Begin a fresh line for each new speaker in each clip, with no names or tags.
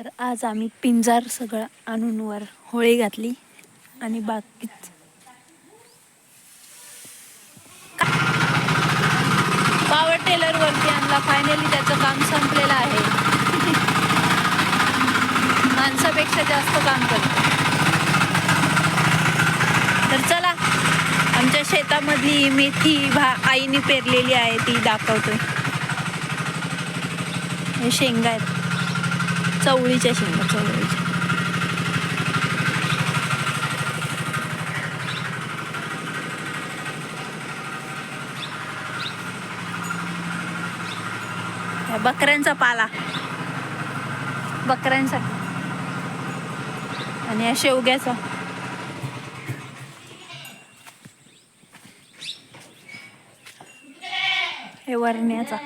तर आज आम्ही पिंजार सगळं आणून वर होळी घातली आणि बाकीच पॉवर टेलर वरती आणला. फायनली त्याचं काम संपलेलं आहे. माणसापेक्षा जास्त काम करतो तर चला आमच्या शेतामधली मेथी भा आईने पेरलेली आहे ती दाखवतोय. हे शेंगा आहेत. चवळीच्या शेंगा चवळीच्या बकऱ्यांचा पाला. बकऱ्यांसाठी आणि या शेवग्याचा. हे वरण्याचा.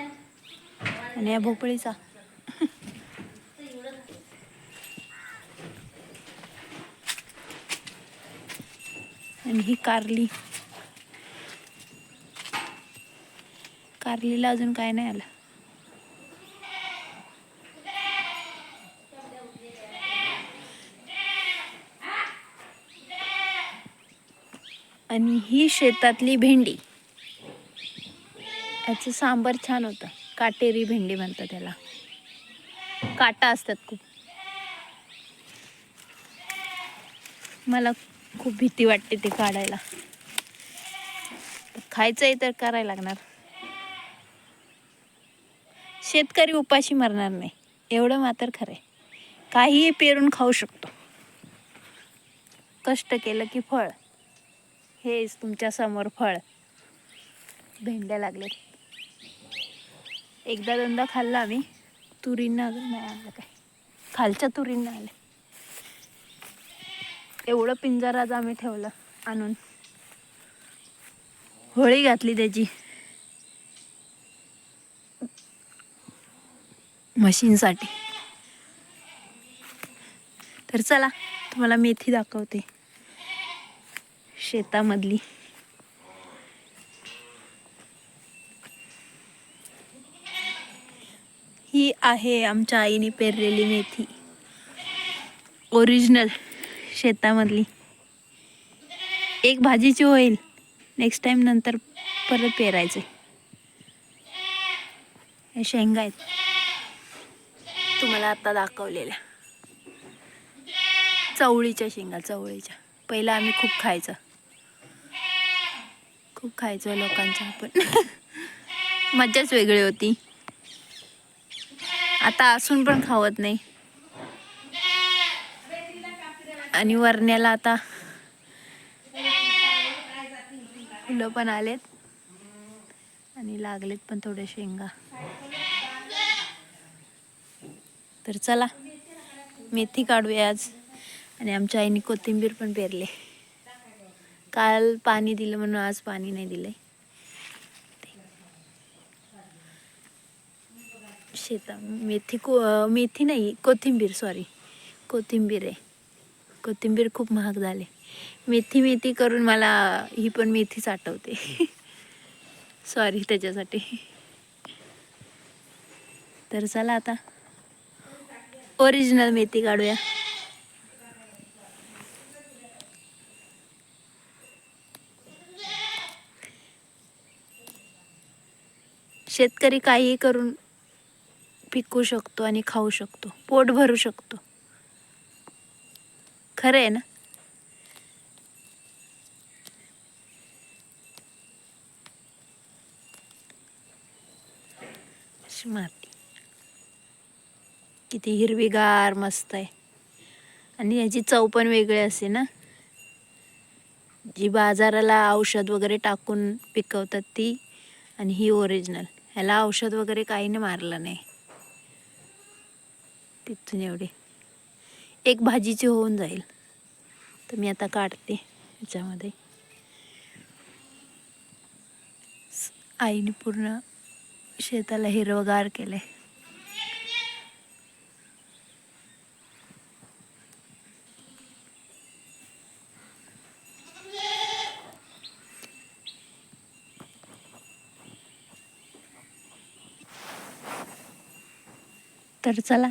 आणि या भोपळीचा. आणि ही कारली. कारलीला अजून काय नाही आलं. आणि ही शेतातली भेंडी. याचं सांबार छान होतं. काटेरी भेंडी म्हणतात त्याला काटा असतात खूप. मला खूप भीती वाटते ते काढायला. खायचं आहे तर करायला लागणार. शेतकरी उपाशी मरणार नाही. एवढं मात्र खरं आहे काहीही पेरून खाऊ शकतो. कष्ट केलं की फळ. हेच तुमच्यासमोर फळ. भेंड्या लागले एकदा दोनदा खाल्लं आम्ही. तुरींना अजून नाही आलं काय? खालच्या तुरींना आले. एवढं पिंजर आज आम्ही ठेवलं आणून. होळी घातली त्याची. मशीनसाठी. तर चला तुम्हाला मेथी दाखवते. शेतामधली. ही आहे आमच्या आईने पेरलेली मेथी. ओरिजिनल शेतामधली. एक भाजीची होईल. नेक्स्ट टाइम नंतर परत पेरायचे. हे शेंगा आहेत. तुम्हाला आता दाखवलेल्या. चवळीच्या शेंगा चवळीच्या. पहिला आम्ही खूप खायचं. खूप खायचो लोकांच्या पण मज्जाच वेगळी होती. आता असून पण खावत नाही. आणि वरण्याला आता फुलं पण आलेत. आणि लागलेत पण थोड्या शेंगा. तर चला मेथी काढूया आज. आणि आमच्या आईने कोथिंबीर पण पेरले. काल पाणी दिलं म्हणून आज पाणी नाही दिलंय. शेता मेथी को मेथी नाही कोथिंबीर सॉरी कोथिंबीर आहे. कोथिंबीर खूप महाग झाले. मेथी मेथी करून मला ही पण मेथीच आठवते सॉरी त्याच्यासाठी. तर चला आता. ओरिजिनल मेथी काढूया. शेतकरी काहीही करून पिकू शकतो आणि खाऊ शकतो. पोट भरू शकतो. खरं आहे ना? माती. किती हिरवीगार मस्त आहे. आणि याची चव पण वेगळी असते ना? जी बाजाराला औषध वगैरे टाकून पिकवतात ती आणि ही ओरिजिनल ह्याला औषध वगैरे काही नाही मारलं नाही. तिथून एवढी. एक भाजीची होऊन जाईल. तर मी आता काढते याच्यामध्ये. आईने पूर्ण शेताला हिरवगार केले तर चला.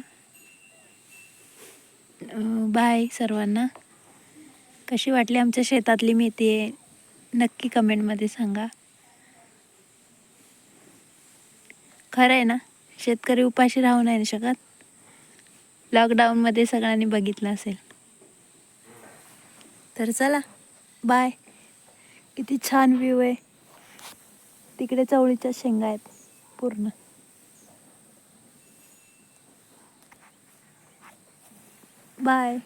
बाय सर्वांना. कशी वाटली आमच्या शेतातली मेथी आहे? नक्की कमेंटमध्ये सांगा. खरं आहे ना? शेतकरी उपाशी राहू नाही शकत? लॉकडाऊनमध्ये सगळ्यांनी बघितलं असेल. तर चला बाय किती छान व्ह्यू आहे. तिकडे चवळीच्या शेंगा आहेत पूर्ण. बाय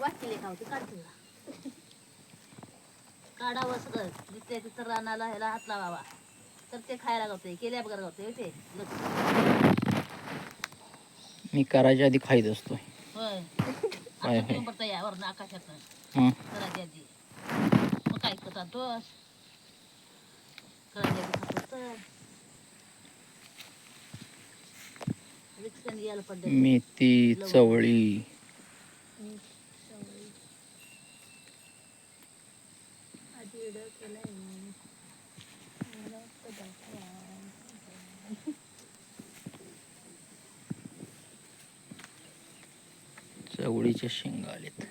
वाटले का होते? काढतील काढावं सगळं. जिथे तिथं रानाला ह्याला हात लावावा. तर ते खायला गावते केल्या बघा गावते ते?
मी करायच्या आधी खाईत असतो
होय. नंबर आकाशात. करायच्या आधी. मग काय करतात दोस करायच्या आधी खातो तर रिक्षाने यायला पडले
मेथी चवळी. चवळीच्या शेंगा आलेत.